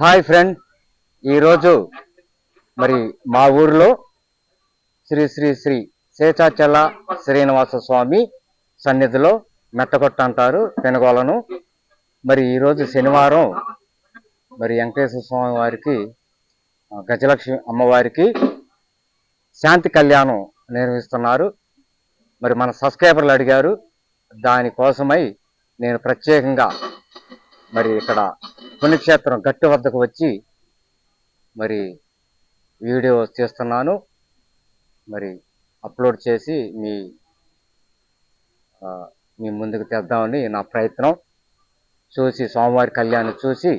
Hi friend. ఈరోజు మరి మా ఊరిలో శ్రీ శ్రీ శ్రీ శేషాచల శ్రీనివాస స్వామి సన్నిధిలో మెట్టగొట్ట అంటారు పెనుగోలను మరి ఈరోజు శనివారం మరి వెంకటేశ్వర స్వామి వారికి గజలక్ష్మి అమ్మవారికి శాంతి కళ్యాణం నిర్వహిస్తున్నారు. మరి మన సబ్స్క్రైబర్లు అడిగారు దానికోసమై నేను ప్రత్యేకంగా మరి ఇక్కడ పుణ్యక్షేత్రం గట్టు వద్దకు వచ్చి మరి వీడియో చేస్తున్నాను. మరి అప్లోడ్ చేసి మీ మీ ముందుకు తెద్దామని నా ప్రయత్నం. చూసి స్వామివారి కళ్యాణం చూసి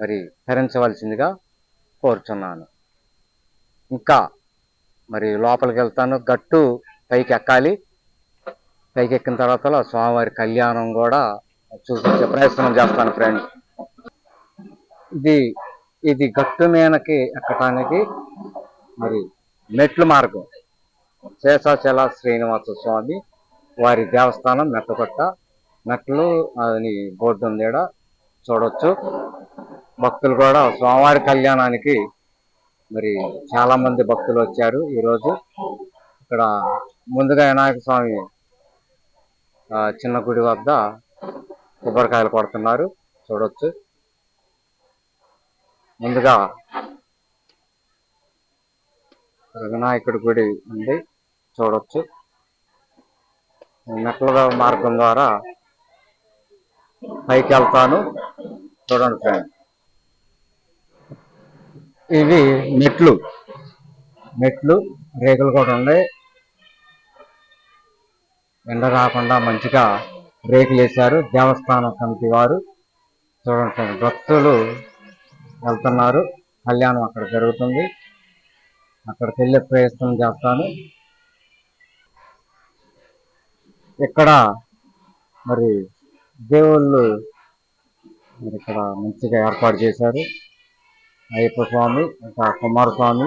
మరి తరించవలసిందిగా కోరుచున్నాను. ఇంకా మరి లోపలికి వెళ్తాను. గట్టు పైకి ఎక్కాలి పైకి ఎక్కిన తర్వాత స్వామివారి కళ్యాణం కూడా చూపించే ప్రయత్నం చేస్తాను ఫ్రెండ్ ఇది ఇది గట్టు మీనకి ఎక్కటానికి మరి మెట్లు మార్గం. శేషాచల శ్రీనివాస స్వామి వారి దేవస్థానం మెట్టకొట్ట. మెట్లు అది బోర్డు ఉంది చూడొచ్చు. భక్తులు కూడా స్వామివారి కళ్యాణానికి మరి చాలా మంది భక్తులు వచ్చారు ఈరోజు. ఇక్కడ ముందుగా వినాయక స్వామి చిన్న గుడి వద్ద కొబ్బరికాయలు కొడుతున్నారు. చూడొచ్చు. ముందుగా వినాయకుడి గుడి ఉంది. చూడొచ్చు. మెట్ల మార్గం ద్వారా పైకి వెళ్తాను. చూడండి ఫ్రెండ్ ఇవి మెట్లు. మెట్లు రేకులు కూడా ఉన్నాయి. ఎండ రాకుండా మంచిగా రేకులు వేశారు. దేవస్థానం కమిటీ వారు. చూడండి భక్తులు వెళ్తున్నారు. కళ్యాణం అక్కడ జరుగుతుంది. అక్కడికి వెళ్ళే ప్రయత్నం చేస్తాను. ఇక్కడ మరి దేవుళ్ళు మరి ఇక్కడ మంచిగా ఏర్పాటు చేశారు. అయ్యప్ప స్వామి ఇంకా కుమారస్వామి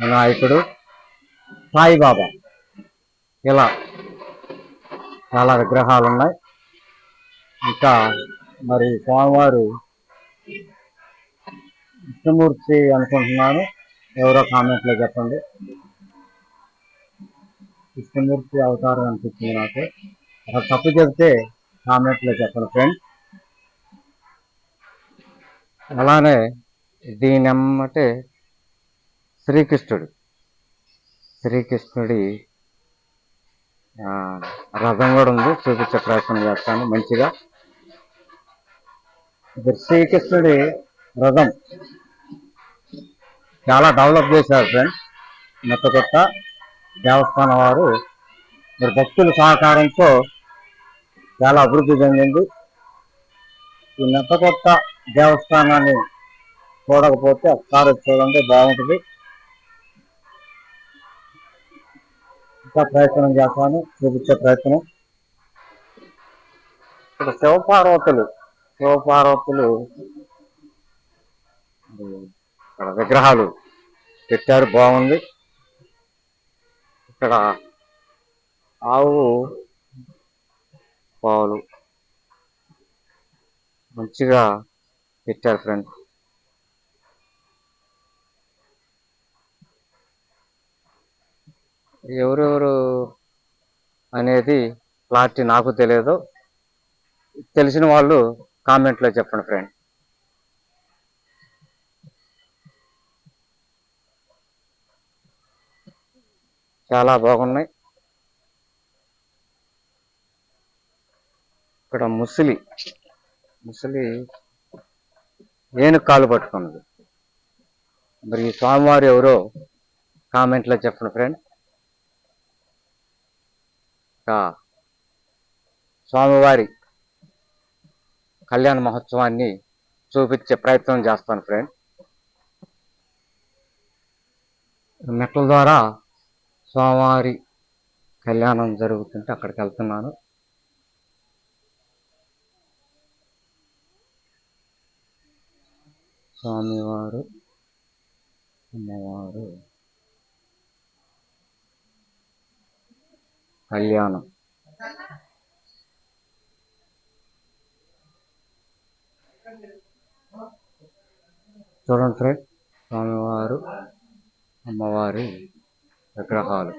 వినాయకుడు సాయిబాబా. ఇలా చాలా విగ్రహాలు ఉన్నాయి ఇంకా మరి స్వామివారు విష్ణుమూర్తి అనుకుంటున్నాను. ఎవరో కామెంట్లో చెప్పండి. విష్ణుమూర్తి అవతారం అనిపించింది నాకు. అక్కడ తప్పు చెప్తే కామెంట్లో చెప్పండి ఫ్రెండ్ అలానే దీని అమ్మటే శ్రీకృష్ణుడు. శ్రీకృష్ణుడి రథం కూడా ఉంది. చూపించే ప్రయత్నం చేస్తాను. మంచిగా. ఇది శ్రీకృష్ణుడి రథం చాలా డెవలప్ చేశారు ఫ్రెండ్స్. మెత్తకొట్ట దేవస్థానం వారు. మరి భక్తుల సహకారంతో చాలా అభివృద్ధి చెందింది. ఈ మెత్తకొట్ట దేవస్థానాన్ని చూడకపోతే ఒకసారి చూడండి బాగుంటుంది. ప్రయత్నం చేస్తాను. చూపించే ప్రయత్నం. ఇక్కడ శివపార్వతులు శివపార్వతులు ఇక్కడ విగ్రహాలు పెట్టారు. బాగుంది. ఇక్కడ ఆవు పాలు మంచిగా పెట్టారు ఫ్రెండ్ ఎవరెవరు అనేది క్లారిటీ నాకు తెలియదు. తెలిసిన వాళ్ళు కామెంట్లో చెప్పండి ఫ్రెండ్. చాలా బాగున్నాయి. ఇక్కడ ముసలి ముసలి నేను కాలు పట్టుకున్నది. మరి ఈ స్వామివారు ఎవరో కామెంట్లో చెప్పండి ఫ్రెండ్. స్వామివారి కళ్యాణ మహోత్సవాన్ని చూపించే ప్రయత్నం చేస్తాను ఫ్రెండ్. మెట్ల ద్వారా స్వామివారి కళ్యాణం జరుగుతుంటే అక్కడికి వెళ్తున్నాను. స్వామివారు అమ్మవారు. కళ్యాణం. చూడండి ఫ్రెండ్ స్వామివారు అమ్మవారి విగ్రహాలు.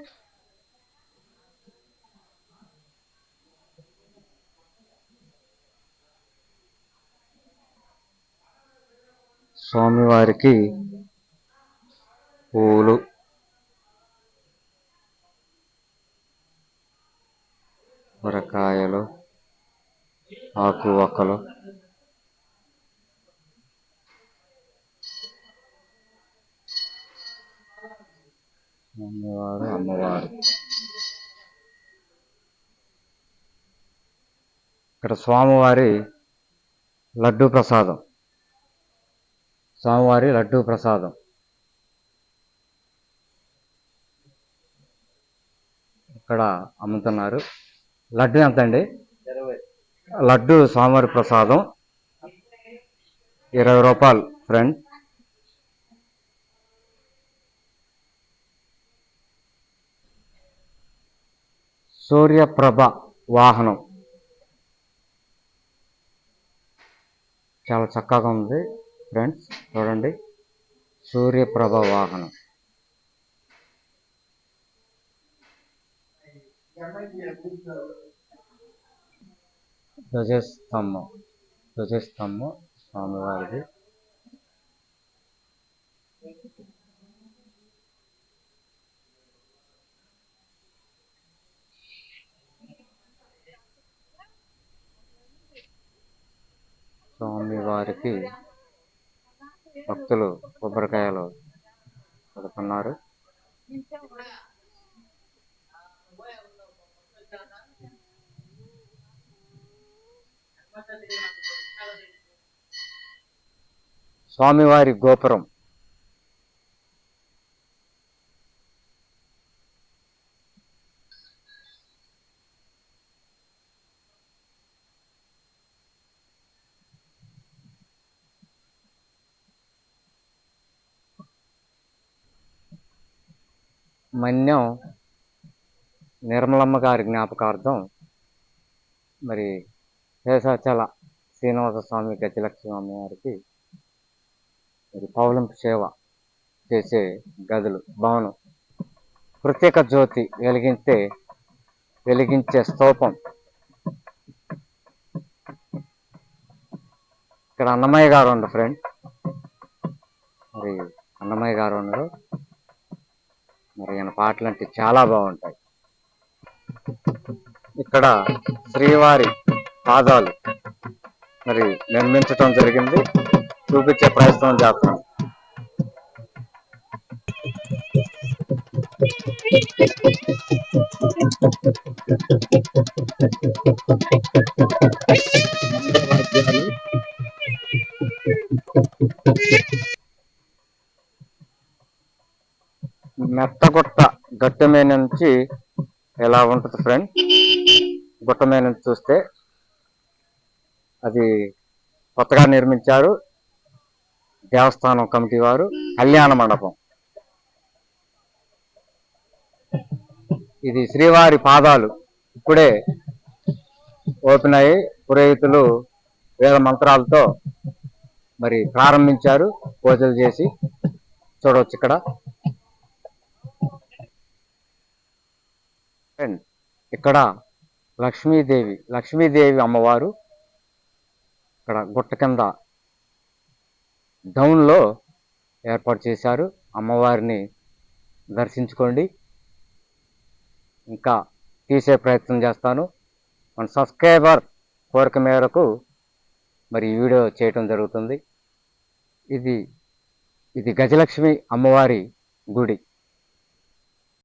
స్వామివారికి పూలు కాయలు ఆకు వక్కలు. అమ్మవారు అమ్మవారు. ఇక్కడ స్వామివారి లడ్డు ప్రసాదం. స్వామివారి లడ్డు ప్రసాదం. ఇక్కడ అమ్ముతున్నారు. లడ్డు ఎంత అండి లడ్డు స్వామివారి ప్రసాదం. ఇరవై రూపాయలు ఫ్రెండ్ సూర్యప్రభ వాహనం. చాలా చక్కగా ఉంది ఫ్రెండ్స్ చూడండి. సూర్యప్రభ వాహనం. ధ్వజస్తంభం. ధ్వజస్తంభం స్వామివారిది. స్వామివారికి భక్తులు కొబ్బరికాయలు పడుతున్నారు స్వామివారి గోపురం. మన్యం నిర్మలమ్మ గారి జ్ఞాపకార్థం మరి శేషాచల శ్రీనివాస స్వామి గజలక్ష్మి అమ్మవారికి మరి పౌలింపు సేవ చేసే గదులు భవనం. ప్రత్యేక జ్యోతి వెలిగించే వెలిగించే స్తూపం. ఇక్కడ అన్నమయ్య గారు ఉండు ఫ్రెండ్. మరి అన్నమయ్య గారు ఉండరు మరి ఆయన పాటలు అంటే చాలా బాగుంటాయి. ఇక్కడ శ్రీవారి పాదాలు. మరి నిర్మించటం జరిగింది. చూపించే ప్రయత్నం చేస్తున్నాం. మెత్తగుట్ట గట్టె మీద నుంచి ఎలా ఉంటుంది ఫ్రెండ్ గుట్ట మీద నుంచి చూస్తే అది కొత్తగా నిర్మించారు దేవస్థానం కమిటీ వారు కళ్యాణ మండపం. ఇది శ్రీవారి పాదాలు. ఇప్పుడే ఓపెన్ అయ్యి పురోహితులు వేద మంత్రాలతో మరి ప్రారంభించారు. పూజలు చేసి చూడవచ్చు ఇక్కడ. ఇక్కడ లక్ష్మీదేవి లక్ష్మీదేవి అమ్మవారు ఇక్కడ గుట్ట కింద డౌన్లో ఏర్పాటు చేశారు. అమ్మవారిని దర్శించుకోండి. ఇంకా తీసే ప్రయత్నం చేస్తాను. మన సబ్స్క్రైబర్ కోరిక మేరకు మరి ఈ వీడియో చేయటం జరుగుతుంది. ఇది ఇది గజలక్ష్మి అమ్మవారి గుడి.